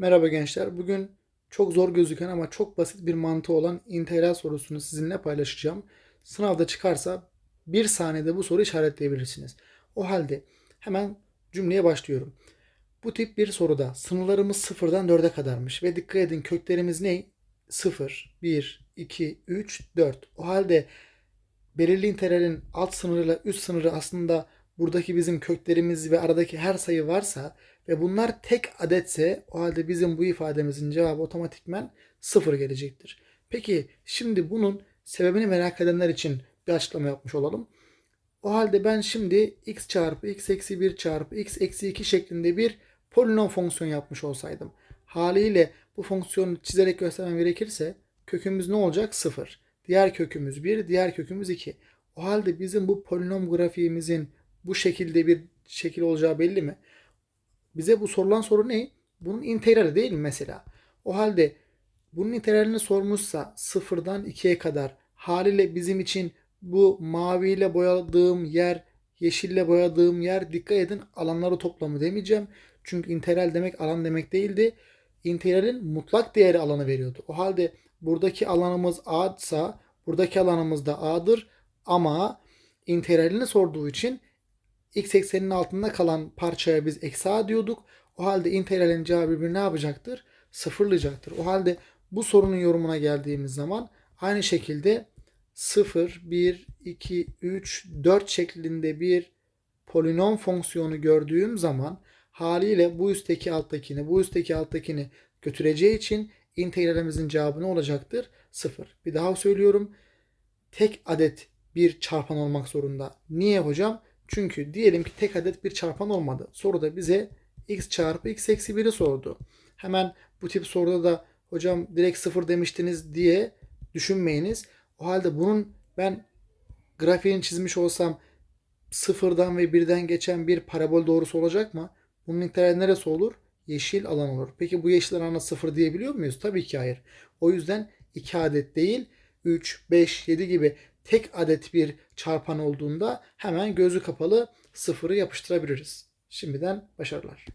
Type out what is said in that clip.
Merhaba gençler. Bugün çok zor gözüken ama çok basit bir mantığı olan integral sorusunu sizinle paylaşacağım. Sınavda çıkarsa bir saniyede bu soruyu işaretleyebilirsiniz. O halde hemen cümleye başlıyorum. Bu tip bir soruda sınırlarımız sıfırdan 4'e kadarmış ve dikkat edin köklerimiz ne? 0, 1, 2, 3, 4. O halde belirli integralin alt sınırıyla üst sınırı aslında buradaki bizim köklerimiz ve aradaki her sayı varsa ve bunlar tek adetse o halde bizim bu ifademizin cevabı otomatikmen sıfır gelecektir. Peki şimdi bunun sebebini merak edenler için bir açıklama yapmış olalım. O halde ben şimdi x çarpı x eksi 1 çarpı x eksi 2 şeklinde bir polinom fonksiyon yapmış olsaydım. Haliyle bu fonksiyonu çizerek göstermem gerekirse kökümüz ne olacak? 0. Diğer kökümüz 1, diğer kökümüz 2. O halde bizim bu polinom grafiğimizin bu şekilde bir şekil olacağı belli mi? Bize bu sorulan soru ne? Bunun integrali değil mi mesela? O halde bunun integralini sormuşsa sıfırdan 2'ye kadar haliyle bizim için bu maviyle boyadığım yer, yeşille boyadığım yer dikkat edin alanları toplamı demeyeceğim. Çünkü integral demek alan demek değildi. İntegralin mutlak değeri alanı veriyordu. O halde buradaki alanımız A buradaki alanımız da A'dır. Ama integralini sorduğu için x ekseninin altında kalan parçaya biz eksi a diyorduk. O halde integralin cevabı birbirini ne yapacaktır? Sıfırlayacaktır. O halde bu sorunun yorumuna geldiğimiz zaman aynı şekilde 0, 1, 2, 3, 4 şeklinde bir polinom fonksiyonu gördüğüm zaman haliyle bu üstteki alttakini, bu üstteki alttakini götüreceği için integralimizin cevabı ne olacaktır? 0. Bir daha söylüyorum. Tek adet bir çarpan olmak zorunda. Niye hocam? Çünkü diyelim ki tek adet bir çarpan olmadı. Soruda bize x çarpı x eksi 1'i sordu. Hemen bu tip soruda da hocam direkt sıfır demiştiniz diye düşünmeyiniz. O halde bunun ben grafiğini çizmiş olsam sıfırdan ve birden geçen bir parabol doğrusu olacak mı? Bunun integrali neresi olur? Yeşil alan olur. Peki bu yeşil alana sıfır diyebiliyor muyuz? Tabii ki hayır. O yüzden 2 adet değil 3, 5, 7 gibi tek adet bir çarpan olduğunda hemen gözü kapalı sıfırı yapıştırabiliriz. Şimdiden başarılar.